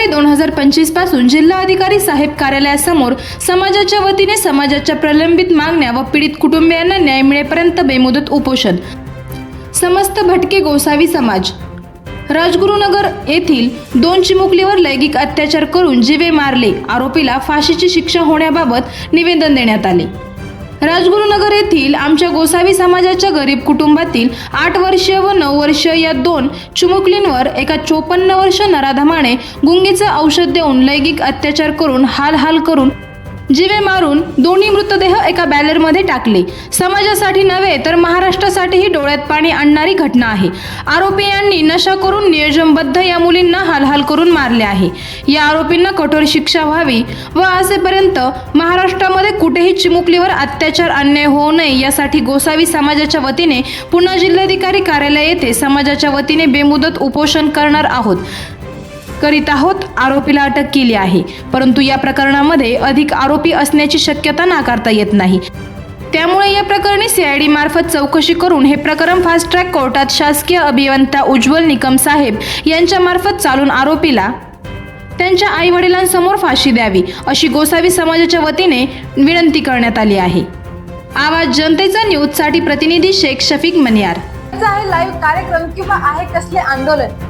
तीन दोन हजार पंचवीसपासून जिल्हा अधिकारी साहेब कार्यालयासमोर समाजाच्या वतीने समाजाच्या प्रलंबित मागण्या व पीडित कुटुंबियांना न्याय मिळेपर्यंत बेमुदत उपोषण. समस्त भटके गोसावी समाज. राजगुरुनगर येथील दोन चिमुकलीवर लैंगिक अत्याचार करून जिवे मारले आरोपीला फाशीची शिक्षा होण्याबाबत निवेदन देण्यात आले. राजगुरुनगर येथील आमच्या गोसावी समाजाच्या गरीब कुटुंबातील आठ वर्षीय व नऊ वर्षीय या दोन चिमुकलींवर एका चोपन्न वर्ष नराधमाने गुंगीचं औषध देऊन लैंगिक अत्याचार करून हाल हाल करून जिवे मारून दोन्ही मृतदेह एका बॅलरमध्ये टाकले. समाजासाठी नव्हे तर महाराष्ट्रासाठीही डोळ्यात पाणी आणणारी घटना आहे. आरोपी यांनी नशा करून नियोजनबद्ध या मुलींना हालहाल करून मारले आहे. या आरोपींना कठोर शिक्षा व्हावी व असेपर्यंत महाराष्ट्रामध्ये कुठेही चिमुकलीवर अत्याचार अन्याय होऊ नये यासाठी गोसावी समाजाच्या वतीने पुन्हा जिल्हाधिकारी कार्यालय येथे समाजाच्या वतीने बेमुदत उपोषण करणार आहोत. करीत आहोत आरोपीला अटक केली आहे. परंतु या प्रकरणामध्ये अधिक आरोपी असण्याची शक्यता नाकारता येत नाही. त्यामुळे या प्रकरणी सीआयडी मार्फत चौकशी करून हे प्रकरण फास्ट ट्रॅक कोर्टात शासकीय अभियंता उज्ज्वल निकम साहेब यांच्या मार्फत चालून आरोपीला त्यांच्या आई वडिलांसमोर फाशी द्यावी अशी गोसावी समाजाच्या वतीने विनंती करण्यात आली आहे. आवाज जनतेचा न्यूजसाठी प्रतिनिधी शेख शफीक मनियार. आहे लाईव्ह कार्यक्रम किंवा आहे कसले आंदोलन?